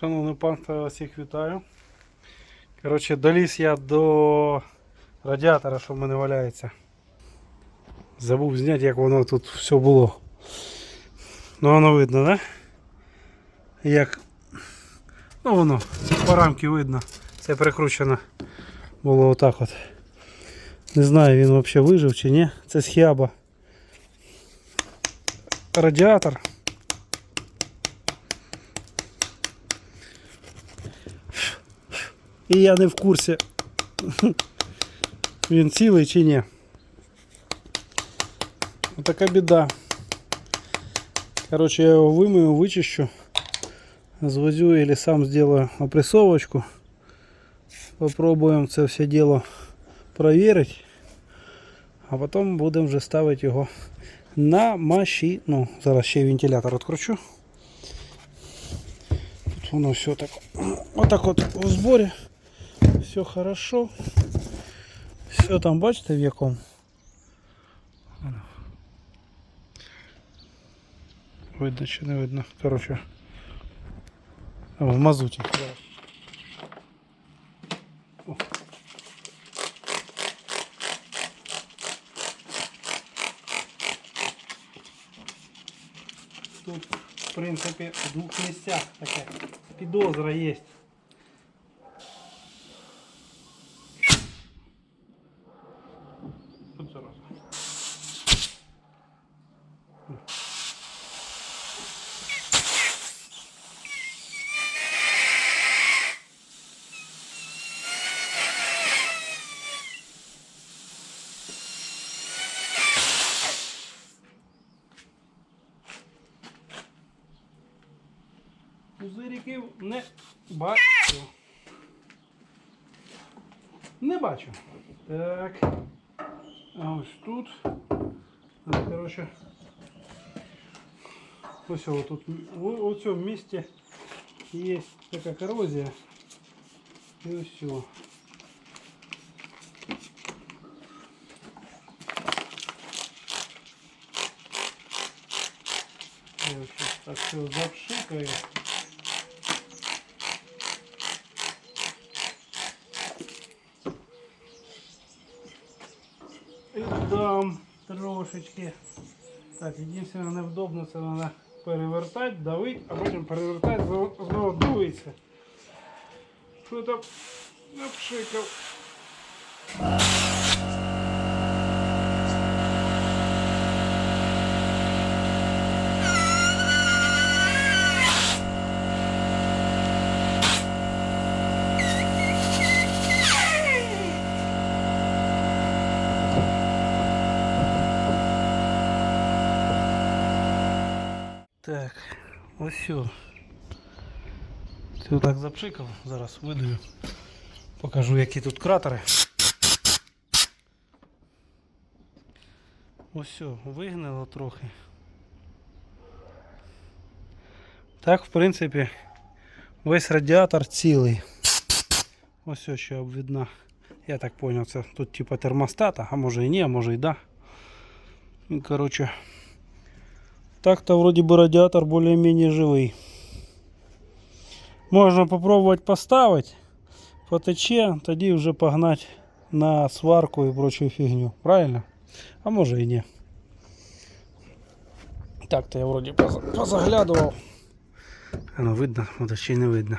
Шановне панство, всіх вітаю. Коротше, доліз я до радіатора, що в мене валяється. Забув зняти, як воно тут все було. Ну воно видно, да? Як. Ну воно, по рамки видно. Це прикручено було отак от. Не знаю, він взагалі вижив чи ні. Це схіаба. Радіатор. І я не в курсі, він цілий чи ні. Така біда. Короче, я його вимию, вичищу, звозю или сам сделаю опрессовочку. Попробуем це все дело проверить. А потім будемо вже ставити його на машину. Зараз ще вентилятор відкручу. Тут воно все так. Отак от у зборі. Все хорошо. Все там бачите в якому. Воно. Видно чи не видно. Короче. В мазуті. О. Тут, в принципі, в двох місцях таке підозра є. Пузириків не бачу. Не бачу. Так. А ось тут. Коротше. Ось о, тут у цьому місці є така корозія. І ось ось так все запшикаю. Дам трошечки. Так, єдине невдобно це треба перевертати, давити, а потім перевертати, знову дується. Що там напшикав? Ось все. Це так запшикав, зараз видаю. Покажу, які тут кратери. Ось все, вигнило трохи. Так, в принципі, весь радіатор цілий. Ось все, що обвідна. Я так зрозумів, це тут типа термостата, а може і ні, а може і да. Ну, Короче, так-то вроде бы радиатор более-менее живый. Можно попробовать поставить, потече, тоді вже погнать на сварку і прочую фігню. Правильно? А може і ні. Так-то я вроде поза- позаглядував. Оно видно, може ще й не видно.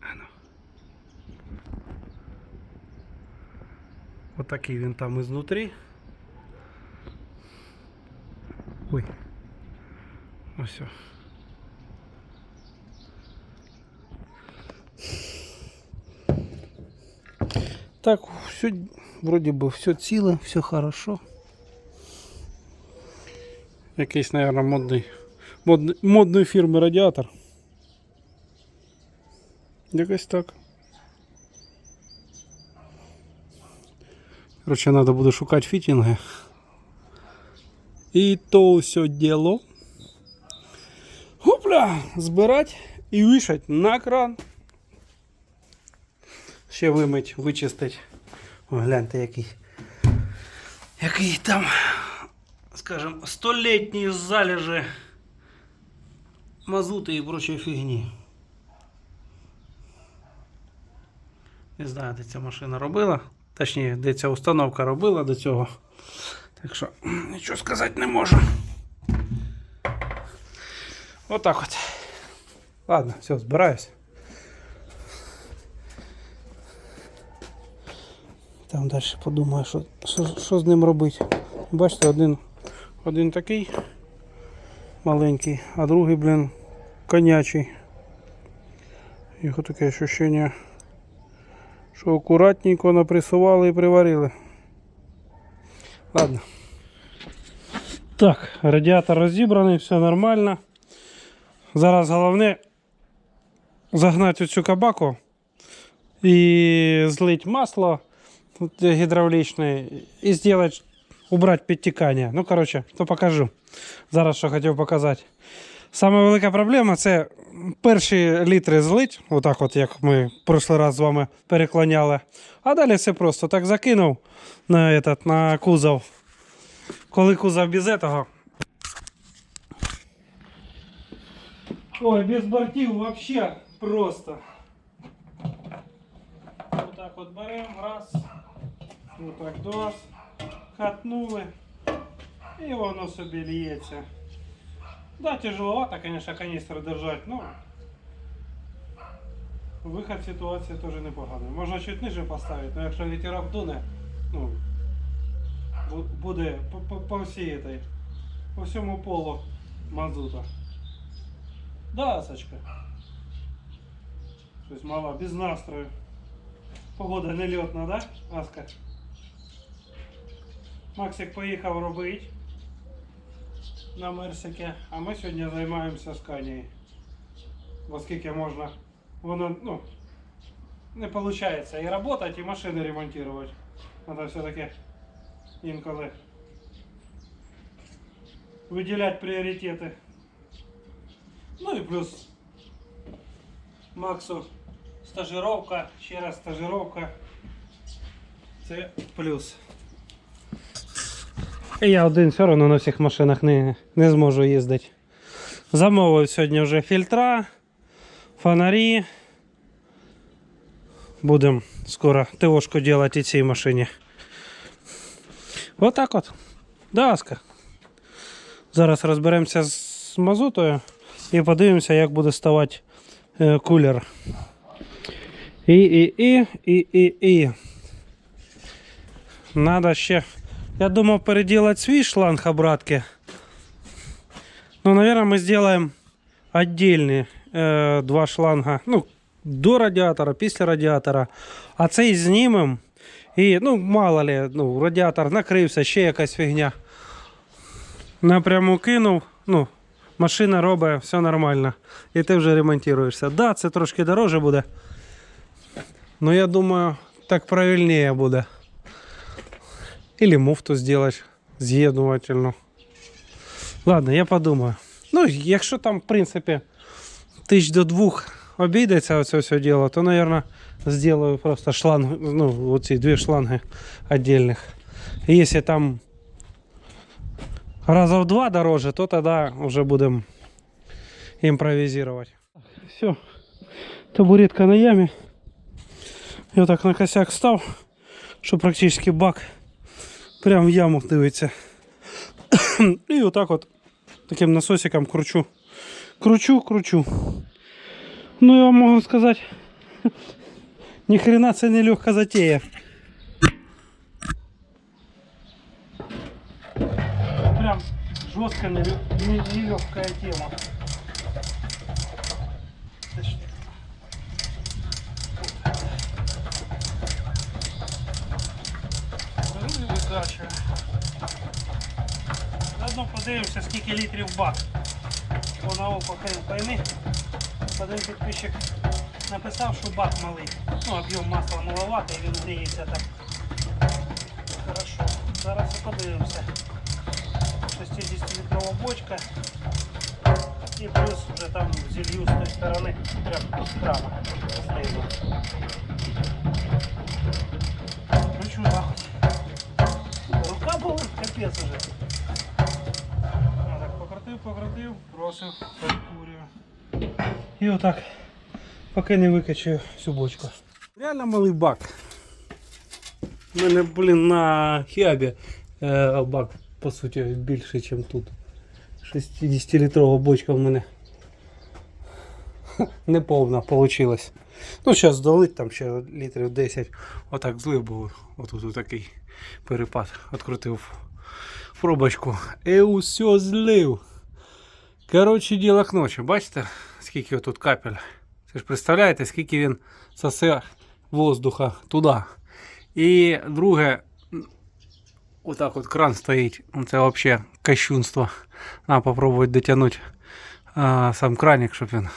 Ано. Отакий він там ізнутрі. Ой. Ось. все. Так, все, вроде бы все ціле, все хорошо. Якийсь, наверное, модний, модний, модної фірми радіатор. Якось так. Короче, треба буде шукати фітінги. І то все діло. Гопля! Збирати і вішати на кран. Ще вимить, вичистить. О, гляньте, який який там, скажімо, столітні залежи мазути і прочої фігні. Не знаю, де ця машина робила, точніше, де ця установка робила до цього. Так що нічого сказати не можу. Отак от. Ладно, все, збираюсь. Там далі подумаю, що, що, що з ним робити. Бачите, один, один такий маленький, а другий, блін, конячий. Його таке ощущення, що акуратненько напресували і приварили. Ладно. Так, радіатор розібраний, все нормально. Зараз головне загнати цю кабаку і злить масло тут гідравлічне і зробити, убрати підтікання. Ну, коротше, то покажу. Зараз що хотів показати. Саме велика проблема це перші літри злить, отак от як ми в прошлий раз з вами переклоняли. А далі все просто так закинув на, этот, на кузов. Коли кузов без этого. Ой, без бортів вообще просто. Отак от беремо, раз. Отак два. Катнули. І воно собі лється. Да, тяжеловато, конечно, канистры держать, но выход ситуации тоже непоганий. Можна чуть ниже поставити, але якщо вітерок дуне, ну, бу- буде по, по, по всій этой, по всьому полу мазута. Да, Сачка? Щось мало, без настрою. Погода не льотна, да, Аска? Максик поїхав робити на Мерсикі, а ми сьогодні займаємося Сканією. Оскільки можна, воно ну, не виходить і працювати, і машини ремонтувати. Треба все-таки інколи виділяти пріоритети. Ну і плюс Максу стажировка, ще раз стажировка. Це плюс. Я один все одно на всіх машинах не, не зможу їздити. Замовив сьогодні вже фільтра, фонарі. Будемо скоро ТОшку робити і цій машині. Отак от. Да, Аска. Зараз розберемося з мазутою і подивимося, як буде ставати е, кулер. І, і, і, і, і, і. Надо ще. Я думал переделать свій шланг обратки. Но, наверное, мы сделаем отдельные э, два шланга. Ну, до радіатора, після радіатора. А цей знімем. І, ну, мало ли, ну, радіатор накрився, ще якась фігня. Напряму кинув. Ну, машина робить, все нормально. І ти вже ремонтуєшся. Да, це трошки дороже буде. Но я думаю, так правильніше буде. Или муфту сделать з'єднувательну. Ладно, я подумаю. Ну, якщо там, в принципі, тисяч до двох обійдеться оце все діло, то, мабуть, сделаю просто шланг, ну, оці дві шланги отдельных. І Якщо там раза в два дороже, то тоді вже будемо імпровізувати. Все, табуретка на ямі. Я так на косяк став, що практично бак прям в яму дивиться. І отак от таким насосиком кручу. Кручу, кручу. Ну я вам можу сказати, ні хрена це не легка затея. Прям жестко нелегкая тема. Видача. Заодно подивимося, скільки літрів бак. Бо на око пойми. Один підписчик написав, що бак малий. Ну, об'єм масла маловатий, він здається так. Хорошо. Зараз і подивимося. 60-літрова бочка. І плюс вже там зілью з тої сторони, прям з капець уже. Так, покрутив, покрутив, бросив, перекурюю. І отак, поки не викачаю всю бочку. Реально малий бак. У мене, блін, на хіабі е, бак, по суті, більший, ніж тут. 60-літрова бочка в мене. Не повна получилась. Ну, зараз долить там ще літрів 10. Отак злив був. Отут такий перепад. Открутив пробочку. І усе злив. Коротше, діло к ночі. Бачите, скільки тут капель? Це ж представляєте, скільки він сосе воздуха туди. І друге, отак от кран стоїть. Ну, Це взагалі кощунство. Треба попробувати дотягнути а, сам краник, щоб він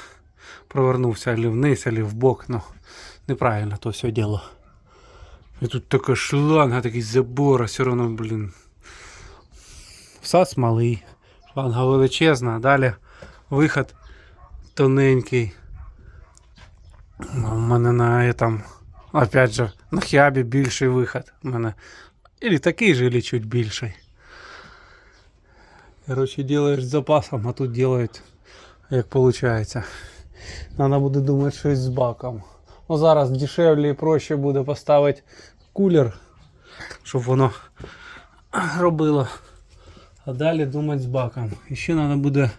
провернувся або вниз, або в бок. Ну, неправильно то все діло. І тут така шланга, такий забор, а все одно, блін. Всас малий. Шланга величезна, далі виход тоненький. У мене на этом, опять же, на хябі більший виход. У мене. Или такий же, или чуть більший. Короче, делаешь з запасом, а тут делают, як получается. Надо буде думати щось з баком. Ну зараз дешевле і проще буде поставити кулер, щоб воно робило. А далі думати з баком. І ще треба буде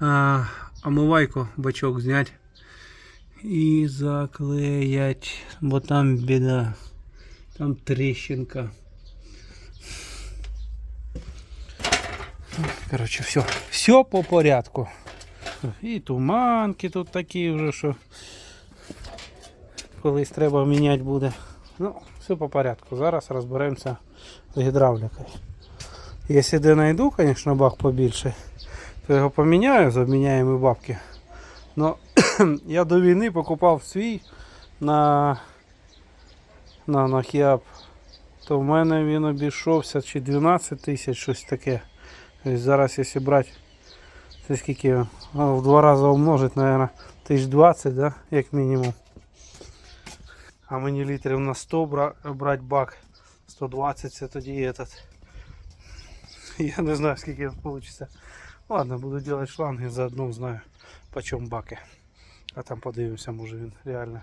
а, омивайку, бачок зняти і заклеять, бо там біда. Там тріщинка. Короче, все. Все по порядку. І туманки тут такі вже, що колись треба міняти буде. Ну, все по порядку. Зараз розберемося з гідравлікою. Якщо де знайду, звісно, бак побільше, то його поміняю, заміняємо бабки. Но я до війни покупав свій на, на, на Хіаб, то в мене він обійшовся чи 12 тисяч, щось таке. Тобто зараз, якщо брати, це скільки ну, в два рази умножить, мабуть, тисяч 20, да? як мінімум. А мені літрів на 100 бра, брати бак, 120 це тоді этот. Я не знаю, скільки вийде. Ладно, буду делать шланги, заодно знаю, почем баки. А там подивимося, може він реально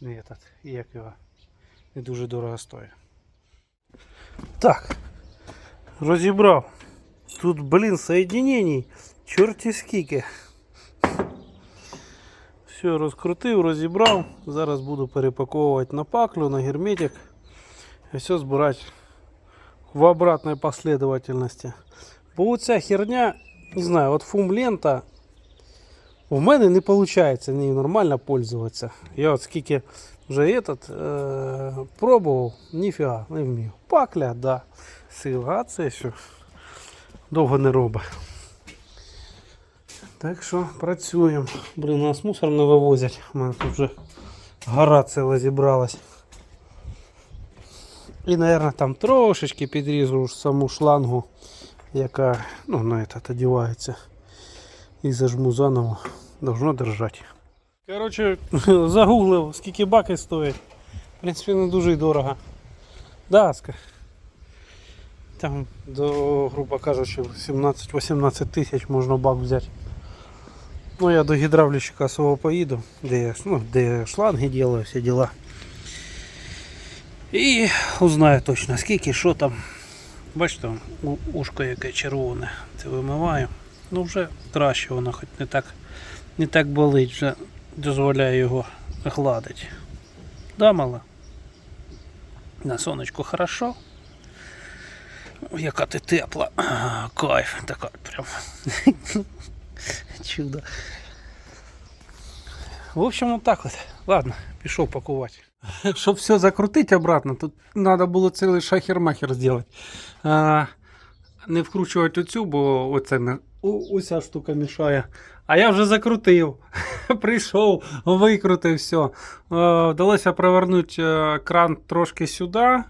не этот, і як його не дуже дорого стоїть. Так, розібрав. Тут, блін, соединений, чорті скільки. Все, розкрутив, розібрав. Зараз буду перепаковувати на паклю, на герметик. І все збирати в обратной последовательности. Бо оця херня, не знаю, от фум лента у мене не виходить нею нормально пользуватися. Я от скільки вже этот, е, пробував, ніфіга не вмію. Пакля, да, сила, а це що довго не робить. Так що працюємо. Блін, у нас мусор не вивозять. У мене тут вже гора ціла зібралась. І, мабуть, там трошечки підрізу саму шлангу, яка ну, на этот одівається. І зажму заново. Должно держати. Коротше, загуглив, скільки баки стоїть. В принципі, не дуже дорого. Да, Аска. Там до, грубо кажучи, 17-18 тисяч можна бак взяти. Ну, я до гідравліщика свого поїду, де ну, де шланги делаю, всі діла. І узнаю точно скільки, що там. Бачите, ушко яке червоне. Це вимиваю. Ну вже краще воно хоч не так, не так болить, вже дозволяє його гладити. Да, мала? На сонечку хорошо. Яка ти тепла. Кайф, така прям. Чудо. В общем, вот так вот. Ладно, пішов пакувати. Щоб все закрутити обратно, тут треба було цілий шахер-махер зробити. А, не вкручувати оцю, бо оце не, о, оця штука мішає. А я вже закрутив. Прийшов, викрутив все. Е, Вдалося провернути е, кран трошки сюди.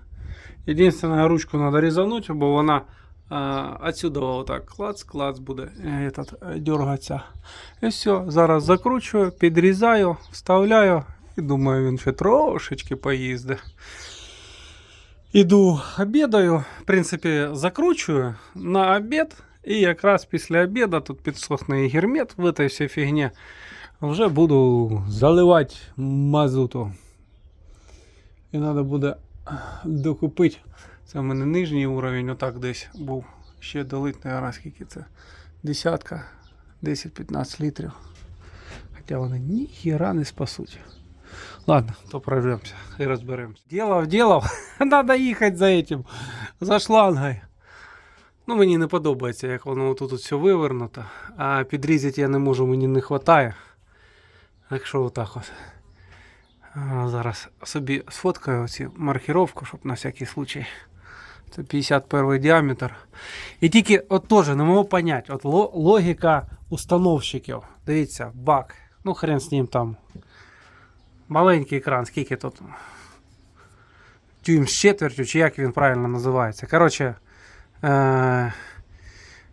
Єдине, ручку треба різанути, бо вона е, отсюда отак клац-клац буде е, этот, дергатися. І все, зараз закручую, підрізаю, вставляю і думаю, він ще трошечки поїздить. Іду обідаю, в принципі, закручую на обід. І якраз після обіду тут підсохне і гермет в этой всій фігні. Вже буду заливати мазуту. І треба буде докупити. Це в мене нижній уровень, отак десь був. Ще долить, наверное, скільки це. Десятка, 10-15 літрів. Хоча вони ніхіра не спасуть. Ладно, то пройдемся і розберемося. Ділав, ділав. Надо їхати за этим, за шлангою. Ну, мені не подобається, як воно тут все вивернуто. А підрізати я не можу, мені не вистачає. Так що отак от. Зараз собі сфоткаю оці маркировку, щоб на всякий случай. Це 51 діаметр. І тільки от теж не можу поняти, от логіка установщиків. Дивіться, бак. Ну, хрен з ним там. Маленький екран, скільки тут? Дюйм з четвертю, чи як він правильно називається. Коротше, е-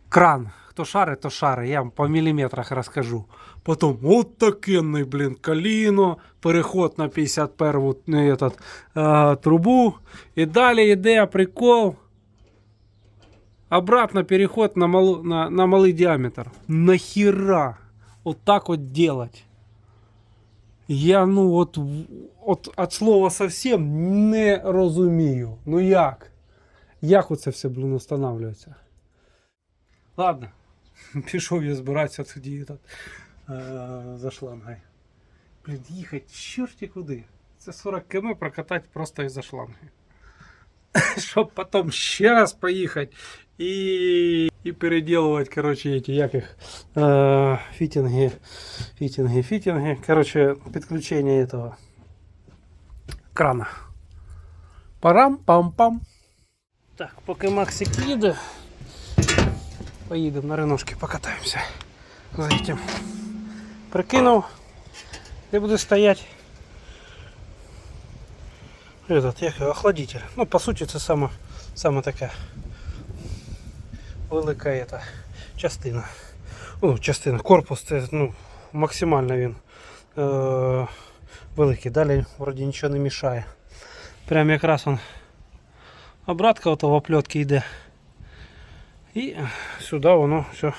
кран. Хто шарить, то шарить. Я вам по міліметрах розкажу. Потім от такенний, блін, коліно, переход на 51 не, этот, е, трубу. І далі йде прикол. Обратно переход на, малу, на, на малий діаметр. Нахіра? Вот так вот делать? Я ну от, от от слова совсем не розумію. Ну як? Як оце все, блін, встановлюється? Ладно, пішов я збиратися тоді этот, е, за шлангой. Блін, їхати чорті куди. Це 40 км прокатати просто із-за шланги. Щоб потім ще раз поїхати і, і переделувати, короче, эти, як їх, е, фітинги, фітинги, фітинги. Короче, підключення этого крана. Парам-пам-пам. Так, поки Максик їде, поїдемо на реношки покатаємося. За этим. Прикинув, де буде стоять этот, як його, охладитель. Ну, по суті, це саме, саме така велика ета, частина. Ну, частина, корпус це ну, максимально він е, великий. Далі вроді нічого не мішає. Прям якраз он обратка ото в оплетки йде. І сюди воно все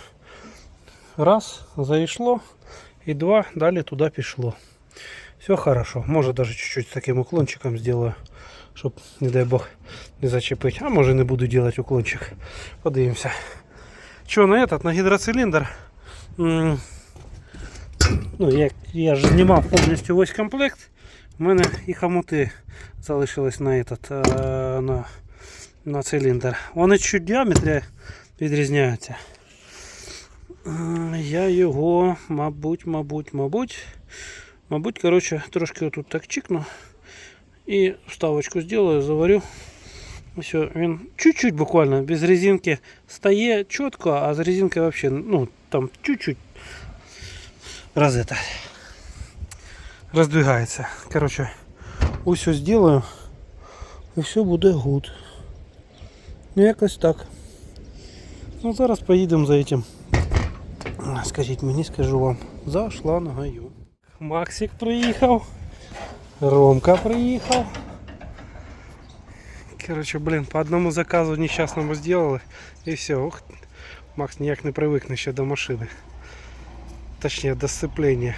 раз зайшло і два далі туди пішло. Все хорошо. Може даже чуть-чуть з таким уклончиком сделаю, Щоб, не дай бог, не зачепить. А може не буду делать уклончик. Подивимося. Що на этот, на гідроциліндр. Ну, я, я ж знімав повністю весь комплект. У мене і хомути залишились на, этот, е, на, на циліндр. Вони чуть діаметрі відрізняються. Я його, мабуть, мабуть, мабуть. Мабуть, короче, трошки тут так чикну. І вставочку сделаю, заварю. Все, він чуть-чуть буквально без резинки стає чітко, а з резинкою вообще, ну, там чуть-чуть раз это роздвигається. Короче, усе сделаю і все буде гуд. Ну, якось так. Ну, зараз поїдемо за этим. Скажіть мені, скажу вам, за шлангою. Максик приїхав. Ромка приїхав. Короче, блин, по одному заказу нещасному сделали. І все. Ух, Макс ніяк не привикне ще до машини. Точніше, до сцеплення.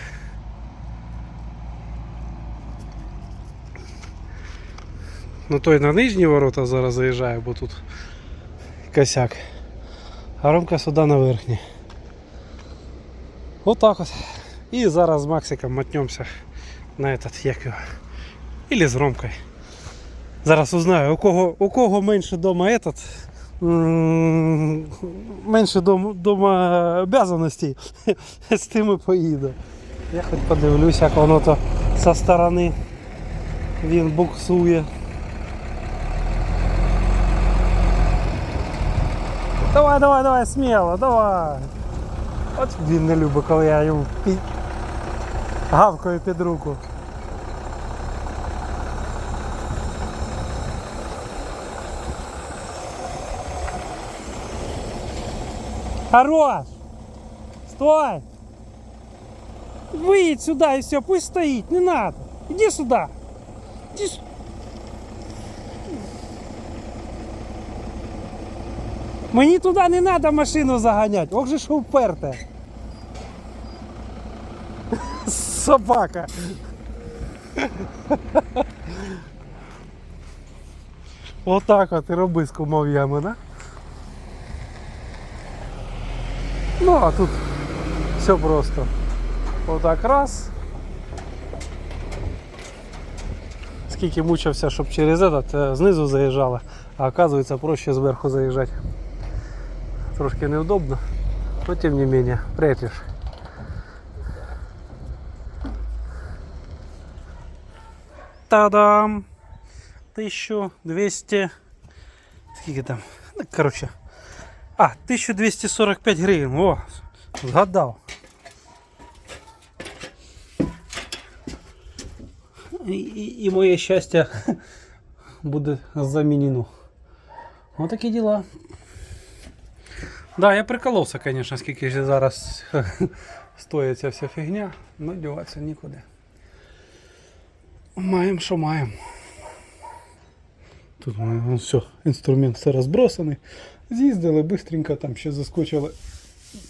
Ну той на нижні ворота зараз заїжджає, бо тут косяк. А Ромка сюди на верхні. Отак от. І зараз з Максиком мотнемося На этот, як його. Или з Ромкою. Зараз узнаю, у кого, у кого менше дома этот, менше дома, дома обязанностей, з тим і поїду. Я хоч подивлюсь, як воно то со сторони він буксує. Давай, давай, давай, сміло, давай. От він не любить, коли я йому. Гавкою під руку. Хорош! Стой! Выедь сюда и все, пусть стоит, не надо. Иди сюда. Иди с- Мені туди не треба машину заганяти. Ох же ж уперте. Собака. Отак от і роби з кумов'ями, да? Ну, а тут все просто. Отак раз. Скільки мучився, щоб через этот е, знизу заїжджало, а оказується проще зверху заїжджати. Трошки неудобно, но тем не менее, прятишь. Та-дам! 1200... Скільки там? Ну, короче. А, 1245 гривень. О, згадав. І, і, і моє щастя буде замінено. Ось такі діла. Да, я приколовся, звісно, скільки ж зараз стоїть ця вся фігня, але діватися нікуди. Маємо, що маємо. Тут ну, все, інструмент все розбросаний. З'їздили бистренько, там ще заскочили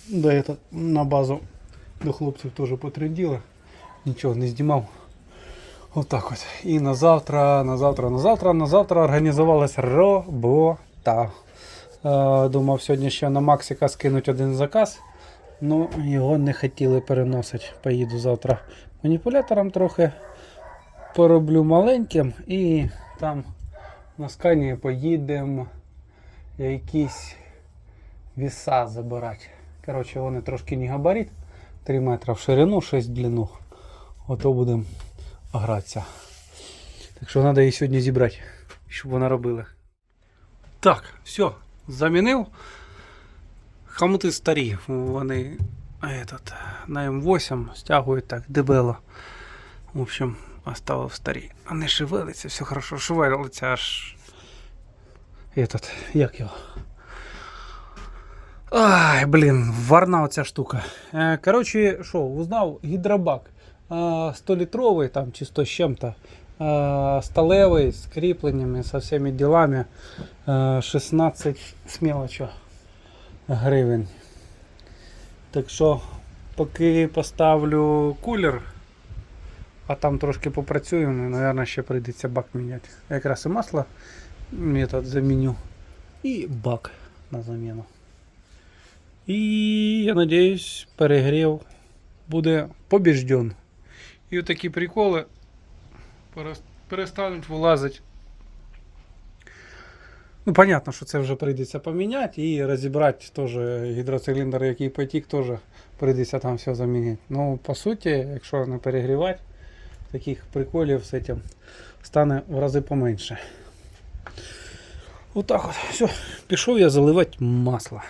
до это, на базу до хлопців теж потренділи. Нічого не знімав. Отак от. І на завтра, на завтра, на завтра, на завтра організувалась робота. Е, Думав сьогодні ще на Максика скинуть один заказ. Ну, його не хотіли переносити. Поїду завтра маніпулятором трохи пороблю маленьким і там на скані поїдемо якісь віса забирати. Коротше, вони трошки не габарит. 3 метри в ширину, 6 в длину. Ото будемо гратися. Так що треба її сьогодні зібрати, щоб вона робила. Так, все, замінив. Хамути старі. Вони этот, на М8 стягують так дебело. В общем, оставив старі. Вони шевелиться, все хорошо, шевелиться аж. Этот, як його? Ай, блін, варна оця штука. Е, Коротше, що, узнав гідробак. 100-літровий там чи 100 з чим-то. е, Сталевий з кріпленнями, со всіми ділами. Е, 16 з мелочу гривень. Так що, поки поставлю кулер, а там трошки попрацюємо, і, мабуть, ще прийдеться бак міняти. Якраз і масло метод заміню. І бак на заміну. І я надіюсь, перегрів буде побіжден. І такі приколи перестануть вилазити. Ну, понятно, що це вже прийдеться поміняти і розібрати теж гідроциліндр, який потік, теж прийдеться там все замінити. Ну, по суті, якщо не перегрівати, таких приколів з цим стане в рази поменше. Отак от. Все, пішов я заливати масло.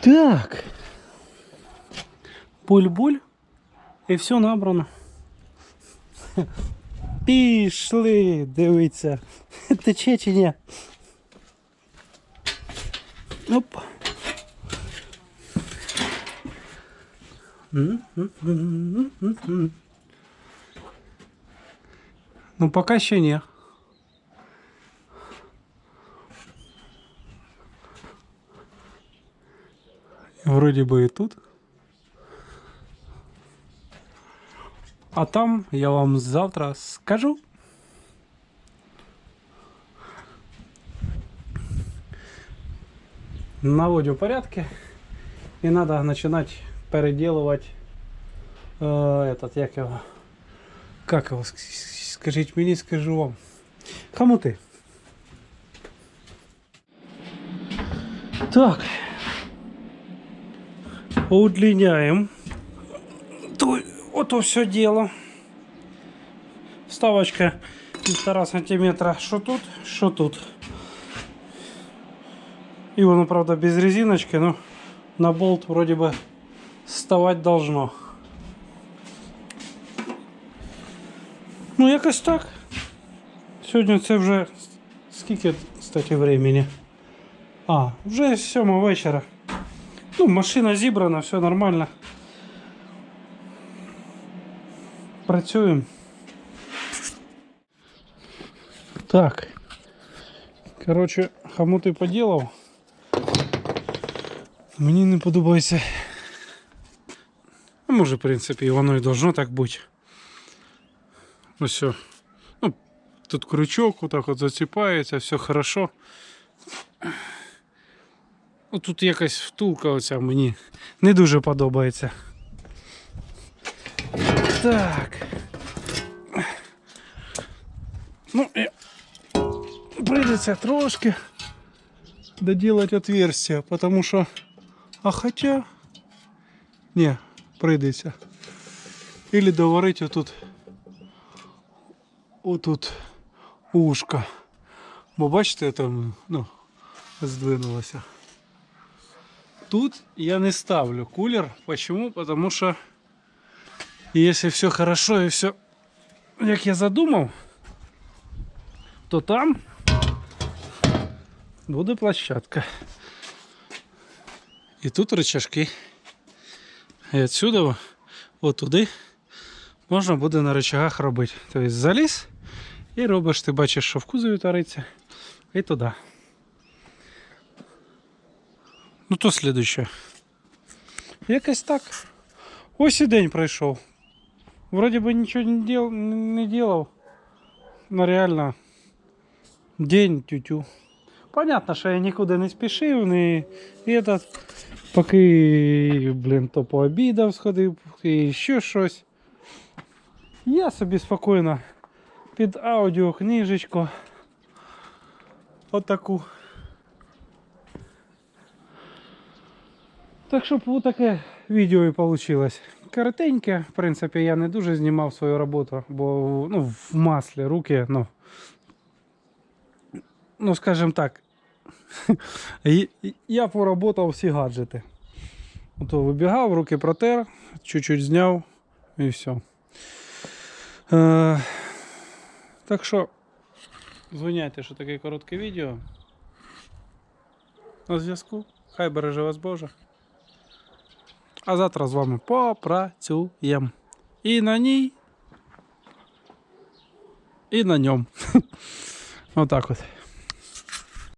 Так. Буль-буль. І все набрано. Пішли, дивіться. Тече чи ні? Оп. Ну, пока ще ні. Вроде бы и тут. А там я вам завтра скажу. Наводю порядки. И надо начинать переделывать э, этот, як его, как его, скажите мне, скажу вам. Хомуты. Так. Удлиняем. То, ото все дело. Вставочка полтора сантиметра. Что тут, что тут. И воно, правда, без резиночки, но на болт вроде бы вставать должно. Ну, якось так. Сьогодні це вже скільки, кстати, времени? А, вже сьома вечора. Ну, машина зібрана, все нормально. Працюємо. Так. Коротше, хомути поділав. Мені не подобається. А може, в принципі, і воно і должно так бути. Ну все. Ну, Тут крючок, отак от заціпається, все хорошо. Ну, тут якась втулка оця мені не дуже подобається. Так. Ну, і прийдеться трошки доделать отверстие, потому що. А хотя. Не, прийдеться. Или доварить отут. Отут ушко. Бо бачите, там ну, здвинулося. Тут я не ставлю кулер. Почему? Потому что если все хорошо и все, як я задумав, то там буде площадка. І тут рычажки. І отсюда от туди можна буде на рычагах робити. Тобто заліз і робиш, ти бачиш, що в кузові тариться, і туди. Ну то слідуюче. Якось так. Ось і день пройшов. Вроді би нічого не дел, не делав. Но реально день тютю. Понятно, що я нікуди не спішив, не этот, Поки, блін, то пообідав сходив, і ще щось. Я собі спокійно під аудіо книжечку. Отаку. Так щоб таке відео і вийшло. Коротеньке, в принципі, я не дуже знімав свою роботу, бо ну, в маслі руки, ну, ну скажімо так, я поработав всі гаджети. Ото вибігав, руки протер, чуть-чуть зняв і все. Е, так що, звиняйте, що таке коротке відео. На зв'язку. Хай береже вас Боже. А завтра з вами попрацюємо. І на ній, і на ньому. Отак от.